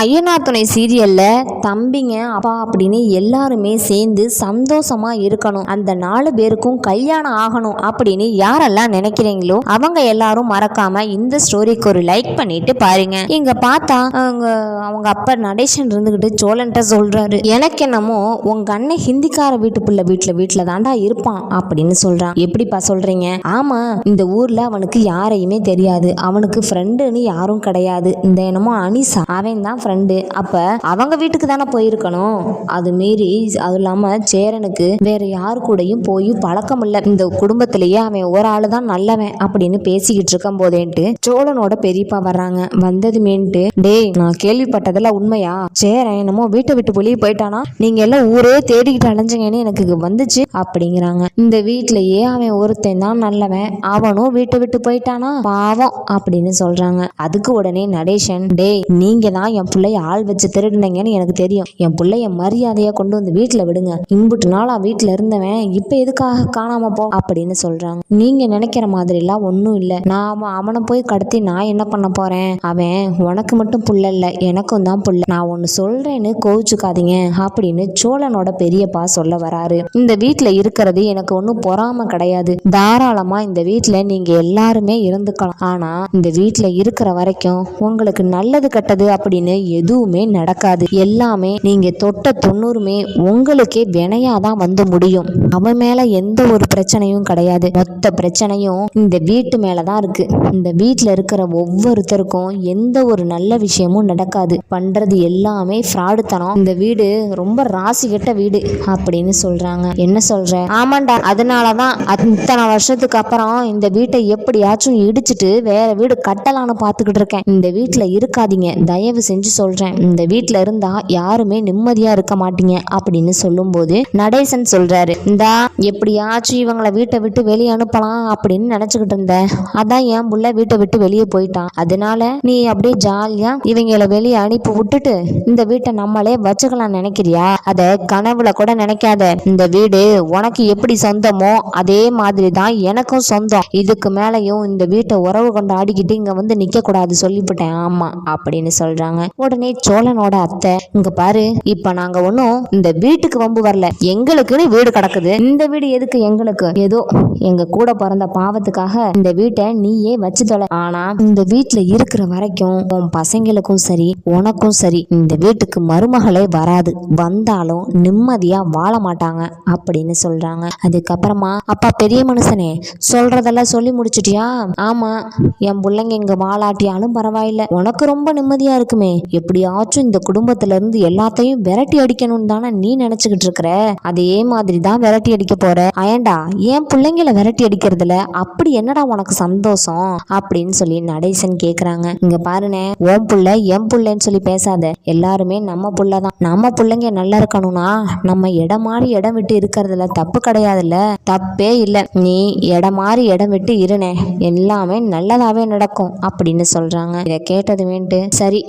ஐயனார் துணை சீரியல்ல தம்பிங்க அப்பா அப்படின்னு எல்லாருமே சேர்ந்து சந்தோஷமா இருக்கணும். அந்த நாலு பேருக்கும் கல்யாணம் ஆகணும் அப்படின்னு யாரெல்லாம் நினைக்கிறீங்களோ அவங்க எல்லாரும் மறக்காம இந்த ஸ்டோரிக்கு ஒரு லைக் பண்ணிட்டு பாருங்க. இங்க பார்த்தா அவங்க அவங்க அப்பா நடேசன் இருந்துகிட்டு சோழன்ட்ட சொல்றாரு. எனக்கு என்னமோ உங்க அண்ணன் ஹிந்திக்கார வீட்டு பிள்ளை வீட்டுல வீட்டுல தாண்டா இருப்பான் அப்படின்னு சொல்றான். எப்படிப்பா சொல்றீங்க? ஆமா இந்த ஊர்ல அவனுக்கு யாரையுமே தெரியாது. அவனுக்கு ஃப்ரெண்டுன்னு யாரும் கிடையாது. இந்த என்னமோ அனிசா. அவன் தான் ஃப்ரெண்டு அப்ப அவங்க வீட்டுக்கு தானே போயிருக்கணும். அது மீறி அதுவும் இல்லாம சேரனுக்கு வேற யாரு கூடயும் போய் பழக்கம் இல்லை. இந்த குடும்பத்திலேயே அவன் ஒரு ஆளு தான் நல்லவன் அப்படின்னு பேசிக்கிட்டு இருக்கும் போதேன்ட்டு சோழனோட பெரியப்பா வர்றாங்க. வந்ததுமேன்ட்டு டேய் நான் கேள்விப்பட்டதெல்லாம் உண்மையா? சேரன் என்னமோ வீட்டை விட்டு வெளியே போயிட்டானா? நீங்க எல்லாம் ஊரே தேடிக்கிட்டு அலைஞ்சிங்கன்னு எனக்கு வந்துச்சு அப்படிங்கிறாங்க. இந்த வீட்லயே அவன் ஒருத்தன் தான் நல்லவன். அவனும் வீட்டை விட்டு போயிட்டானா? பாவம் அப்படின்னு சொல்றாங்க. அதுக்கு உடனே நடேஷன் டேய் நீங்க தான் என் பிள்ளைய ஆள் வச்சு திருடினீங்கன்னு எனக்கு தெரியும். என் பிள்ளைய மரியாதையா கொண்டு வந்து வீட்டுல விடுங்க. இம்புட்டு நாளா வீட்டுல இருந்தவன் இப்ப எதுக்காக காணாம போ? அப்படின்னு சொல்றாங்க. நீங்க நினைக்கிற மாதிரி எல்லாம் ஒன்றும் இல்ல. நான் அவன் அவனை போய் கடத்தி நான் என்ன பண்ண போறேன்? அவன் உனக்கு மட்டும் புள்ள இல்ல எனக்கும் தான் புள்ள. நான் ஒன்னு சொல்றேன்னு கோவிச்சுக்காதீங்க அப்படின்னு சோழனோட பெரியப்பா சொல்ல வராரு. இந்த வீட்டில் இருக்கிறது எனக்கு ஒன்றும் பொறாம கிடையாது. தாராளமா இந்த வீட்டில் நீங்க எல்லாருமே இருந்துக்கலாம். ஆனா இந்த வீட்டில் இருக்கிற வரைக்கும் உங்களுக்கு நல்லது கெட்டது அப்படின்னு எதுவுமே நடக்காது. எல்லாமே நீங்க தொட்ட தொண்ணூறுமே உங்களுக்கே வினையாதான் வந்து முடியும். அவன் மேல எந்த ஒரு பிரச்சனையும் கிடையாது. மொத்த பிரச்சனையும் இந்த வீட்டு மேலதான் இருக்கு. இந்த வீட்டுல இருக்கிற ஒவ்வொருத்தருக்கும் எந்த ஒரு நல்ல விஷயமும் நடக்காது. பண்றது எல்லாமே ஃப்ராடுத்தனம் இந்த வீடு ரொம்ப ராசி கெட்ட வீடு அப்படின்னு சொல்றாங்க. என்ன சொல்ற? ஆமாண்டா அதனாலதான் இத்தனை வருஷத்துக்கு அப்புறம் இந்த வீட்டை எப்படியாச்சும் இடிச்சிட்டு வேற வீடு கட்டலான்னு பாத்துக்கிட்டு இருக்கேன். இந்த வீட்டுல இருக்காதீங்க. தயவு செஞ்சு சொல்றேன். இந்த வீட்டில் இருந்தா யாருமே நிம்மதியா இருக்க மாட்டீங்க அப்படின்னு சொல்லும்போது நடேசன் சொல்றாரு. இந்தா எப்படியாச்சும் இவங்களை வீட்டை விட்டு வெளியே அனுப்பலாம் அப்படின்னு நினைச்சுக்கிட்டு இருந்தேன் அதான் என் புள்ள வீட்டை விட்டு வெளியே போயிட்டான். அதனால நீ அப்படியே ஜாலியா இவங்களை வெளியே அனுப்பி விட்டுட்டு இந்த வீட்டை நம்மளே வச்சுக்கலாம் நினைக்கிறியா? அத கனவுல கூட நினைக்காத. இந்த வீடு உனக்கு எப்படி சொந்தமோ அதே மாதிரி தான் எனக்கும் சொந்தம். இதுக்கு மேலேயும் இந்த வீட்டை உறவு கொண்டு ஆடிக்கிட்டு இங்க வந்து நிக்க கூடாது சொல்லிவிட்டேன். ஆமா அப்படின்னு சொல்றாங்க. உடனே சோழனோட அத்தை இங்க பாரு இப்ப நாங்க ஒன்றும் இந்த வீட்டுக்கு வம்பு வரல. எங்களுக்குன்னு வீடு கிடக்குது. இந்த வீடு எதுக்கு எங்களுக்கு? ஏதோ எங்க கூட பிறந்த பாவத்துக்காக இந்த வீட்டை நீயே வச்சு தொலை ஆனா இந்த வீட்டுல இருக்கிற வரைக்கும் உன் பசங்களுக்கும் சரி உனக்கும் சரி இந்த வீட்டுக்கு மருமகளே வராது. வந்தாலும் நிம்மதியா வாழ மாட்டாங்க அப்படின்னு சொல்றாங்க. அதுக்கப்புறமா அப்பா பெரிய மனுஷனே சொல்றதெல்லாம் சொல்லி முடிச்சிட்டியா? ஆமா என் பிள்ளைங்க இங்க வாழாட்டியாலும் பரவாயில்ல. உனக்கு ரொம்ப நிம்மதியா இருக்குமே. எப்படியாச்சும் இந்த குடும்பத்துல இருந்து எல்லாத்தையும் விரட்டி அடிக்கணும்னு தானே நீ நினைச்சுக்கிட்டு இருக்கிற? அதே மாதிரி தான் விரட்டி அடிக்க போற. அயன்டா என் பிள்ளைங்கள விரட்டி அடிக்கிறதுல? அப்படி என்னடா உனக்கு சந்தோஷம்? அப்படின்னு சொல்லி நடேசன் கேக்குறாங்க. இங்க பாருனே ஓம் புள்ள என் புள்ளைன்னு சொல்லி பேசாத. எல்லாருமே நம்ம புள்ள தான் நம்ம பிள்ளைங்க நல்லா இருக்கணும்னா நம்ம இடம் மாறி இடம் விட்டு இருக்கிறதுல தப்பு கிடையாதுல்ல? தப்பே இல்லை. நீ இடம் மாறி இடம் விட்டு இருனே. எல்லாமே நல்லதாவே நடக்கும். அப்படின்னு சொல்றாங்க. இதை கேட்டது வேண்டு சரி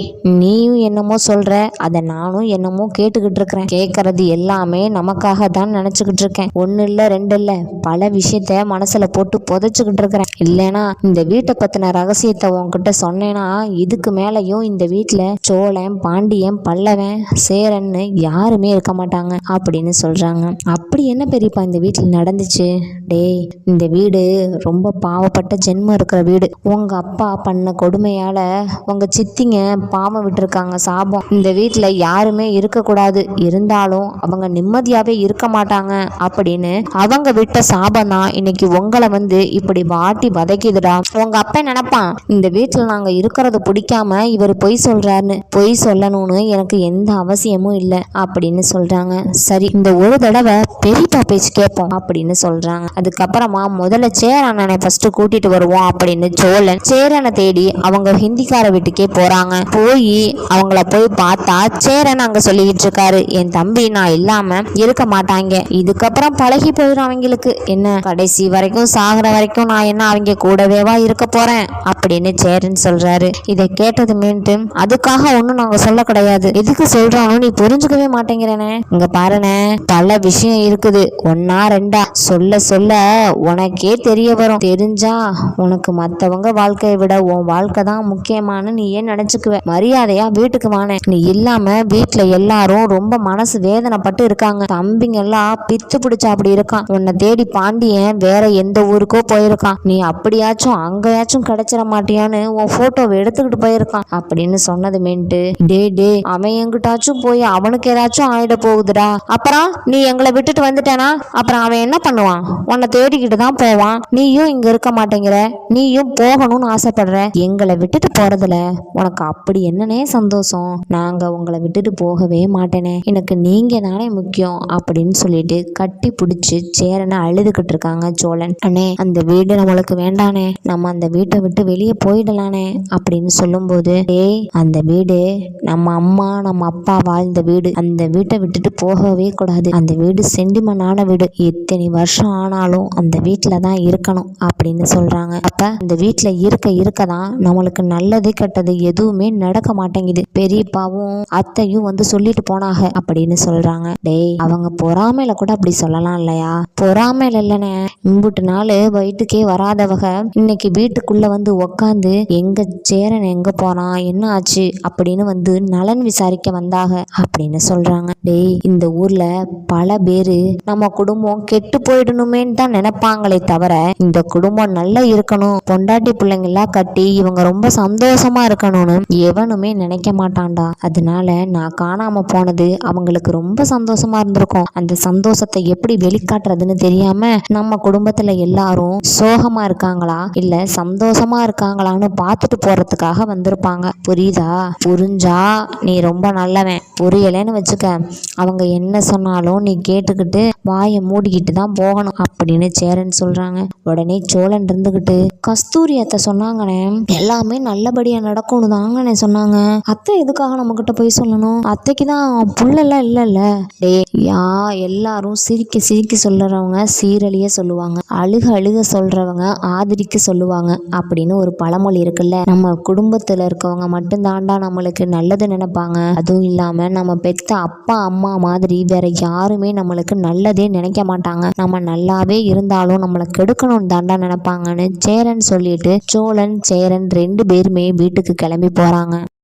நீயும் என்னமோ சொல்ற அதை நானும் என்னமோ கேட்டுக்கிட்டு இருக்கிறேன். கேட்கறது எல்லாமே நமக்காக தான் நினைச்சுக்கிட்டு இருக்கேன். ஒன்னு இல்ல ரெண்டு இல்ல பல விஷயத்த மனசுல போட்டு புதைச்சுக்கிட்டு இருக்கிறேன். இல்லைனா இந்த வீட்டை பத்தின ரகசியத்தை உன்கிட்ட சொன்னேன்னா இதுக்கு மேலையும் இந்த வீட்டுல சோழன் பாண்டியன் பல்லவன் சேரன்னு யாருமே இருக்க மாட்டாங்க அப்படின்னு சொல்றாங்க. அப்படி என்ன பெரியப்பா இந்த வீட்டுல நடந்துச்சு? டேய் இந்த வீடு ரொம்ப பாவப்பட்ட ஜென்மம் இருக்கிற வீடு. உங்க அப்பா பண்ண கொடுமையால உங்க சித்திங்க பாவம் விட்டு இருக்காங்க சாபம். இந்த வீட்டில் யாருமே இருக்கக்கூடாது. இருந்தாலும் அவங்க நிம்மதியாகவே இருக்க மாட்டாங்க அப்படின்னு அவங்க விட்ட சாபம் தான் இன்னைக்கு உங்களை வந்து இப்படி வாட்டி வதைக்குதுடா. உங்க அப்பா நினைப்பான் இந்த வீட்டில் நாங்கள் இருக்கிறது பிடிக்காம இவர் பொய் சொல்றாருன்னு. பொய் சொல்லணும்னு எனக்கு எந்த அவசியமும் இல்லை அப்படின்னு சொல்றாங்க. சரி இந்த ஒரு தடவை பெரியப்பா பேச்சு கேட்போம் அப்படின்னு சொல்றாங்க. அதுக்கப்புறமா முதல்ல சேரண்ணனை ஃபர்ஸ்ட் கூட்டிட்டு வருவோம் அப்படின்னு சோழன் சேரனை தேடி அவங்க ஹிந்திக்கார வீட்டுக்கே போறாங்க. போய் அவங்கள போய் பார்த்தா சேரன் அங்க சொல்லிக்கிட்டு இருக்காரு. என் தம்பி நான் இல்லாம இருக்க மாட்டாங்க. இதுக்கப்புறம் பழகி போயிடும் அவங்களுக்கு. என்ன கடைசி வரைக்கும் சாகுற வரைக்கும் நான் என்ன அவங்க கூடவேவா இருக்க போறேன்? அப்படின்னு சேரன் சொல்றாரு. இதை கேட்டது மீண்டு அதுக்காக ஒண்ணும் நாங்க சொல்ல கிடையாது. எதுக்கு சொல்றோம்னு நீ புரிஞ்சுக்கவே மாட்டேங்கிறனே. இங்க பாருனே பல விஷயம் இருக்குது. ஒன்னா ரெண்டா. சொல்ல சொல்ல உனக்கே தெரிய வரும். தெரிஞ்சா உனக்கு மத்தவங்க வாழ்க்கையை விட உன் வாழ்க்கை தான் முக்கியமானு நீ ஏன் நினைச்சுக்குவ? மரியாதையா இல்லையா வீட்டுக்கு வானேன். நீ இல்லாம வீட்டுல எல்லாரும் ரொம்ப மனசு வேதனைப்பட்டு இருக்காங்க. தம்பிங்க எல்லாம் பித்து பிடிச்ச அப்படி இருக்கான். உன்னை தேடி பாண்டியன் வேற எந்த ஊருக்கோ போயிருக்கான். நீ அப்படியாச்சும் அங்கேயாச்சும் கிடைச்சிட மாட்டியான்னு உன் போட்டோவை எடுத்துக்கிட்டு போயிருக்கான். அப்படின்னு சொன்னது மென்ட்டு. டே டே அவன் எங்கிட்டாச்சும் போய் அவனுக்கு ஏதாச்சும் ஆயிட போகுதுடா. அப்புறம் நீ எங்களை விட்டுட்டு வந்துட்டேனா? அப்புறம் அவன் என்ன பண்ணுவான்? உன்னை தேடிக்கிட்டு தான் போவான். நீயும் இங்க இருக்க மாட்டேங்கிற. நீயும் போகணும்னு ஆசைப்படுற. எங்களை விட்டுட்டு போறதுல உனக்கு அப்படி என்னனே சந்தோஷம். நாங்க உங்களை விட்டுட்டு போகவே மாட்டேனே. எனக்கு நீங்க தானே முக்கியம் அப்படின்னு சொல்லிட்டு கட்டி பிடிச்சி சேரனை அழுதுகிட்டு இருக்காங்க சோழன். அண்ணே அந்த வீடு நம்மளுக்கு வேண்டானே. நம்ம அந்த வீட்டை விட்டு வெளியே போயிடலானே அப்படின்னு சொல்லும்போது ஏய் அந்த வீடு நம்ம அம்மா நம்ம அப்பா வாழ்ந்த வீடு. அந்த வீட்டை விட்டுட்டு போகவே கூடாது. அந்த வீடு செண்டிமனான வீடு. எத்தனை வருஷம் ஆனாலும் அந்த வீட்டில் தான் இருக்கணும் அப்படின்னு சொல்றாங்க. அப்ப அந்த வீட்டில் இருக்க இருக்க தான் நம்மளுக்கு நல்லது கெட்டது எதுவுமே நடக்க மாட்டேங்குது. பெரியப்பாவும் அத்தையும் வந்து சொல்லிட்டு போனாங்க. அப்படின்னு சொல்றாங்க. டேய் அவங்க பொறாமையில கூட அப்படி சொல்லலாம் இல்லையா? பொறாமையில இல்லைனே இம்புட்டு நாள் வயிற்றுக்கே வராதவக இன்னைக்கு வீட்டுக்குள்ள வந்து உக்காந்து எங்க சேரன் எங்க போறான் என்ன ஆச்சு? அப்படின்னு வந்து நலன் விசாரிக்க வந்தாக. அப்படின்னு சொல்றாங்க. டேய் இந்த ஊர்ல பல பேரு நம்ம குடும்பம் கெட்டு போயிடணுமேன்னு தான் நினைப்பாங்களே தவிர இந்த குடும்பம் நல்லா இருக்கணும். பொண்டாட்டி பிள்ளைங்கெல்லாம் கட்டி இவங்க ரொம்ப சந்தோஷமா இருக்கணும்னு எவனுமே நினைக்க மாட்டான்டா. அதனால நான் காணாம போனது அவங்களுக்கு ரொம்ப சந்தோஷமா இருந்திருக்கும். அந்த சந்தோஷத்தை எப்படி வெளிக்காட்டுறதுன்னு தெரியாம நம்ம குடும்பத்துல எல்லாரும் சோகமா இருக்காங்களா? இல்ல சந்தோஷமா இருக்காங்களான்னு பார்த்துட்டு போறதுக்காக வந்திருப்பாங்க. புரியுதா? புரிஞ்சா நீ ரொம்ப நல்லவன். புரியலைன்னு வச்சுக்க. அவங்க என்ன சொன்னாலும் நீ கேட்டுக்கிட்டு வாயை மூடிக்கிட்டு தான் போகணும் அப்படின்னு சேரன் சொல்றாங்க. உடனே சோழன் இருந்துகிட்டு கஸ்தூரி அத்தை சொன்னாங்கண்ணே எல்லாமே நல்லபடியா நடக்கும்னு தாங்கண்ணே சொன்னாங்க. அத்தை எதுக்காக நம்ம கிட்ட போய் சொல்லணும்? அத்தைக்கு தான் புள்ளெல்லாம் இல்லைல்ல. டே யா எல்லாரும் சிரிக்க சிரிக்க சொல்லுறவங்க சீரழிய சொல்லுவாங்க. அழுக அழுக சொல்றவங்க ஆதரிக்க சொல்லுவாங்க. அப்படின்னு ஒரு பழமொழி இருக்குல்ல. நம்ம குடும்பத்துல இருக்கவங்க மட்டும் தாண்டா நம்மளுக்கு நல்லது நினைப்பாங்க. அதுவும் இல்லாம நம்ம பெத்த அப்பா அம்மா மாதிரி வேற யாருமே நம்மளுக்கு நல்லதே நினைக்க மாட்டாங்க. நம்ம நல்லாவே இருந்தாலும் நம்மளை கெடுக்கணும்னு தாண்டா நினைப்பாங்கன்னு சேரன் சொல்லிட்டு சோழன் சேரன் ரெண்டு பேருமே வீட்டுக்கு கிளம்பி போறாங்க.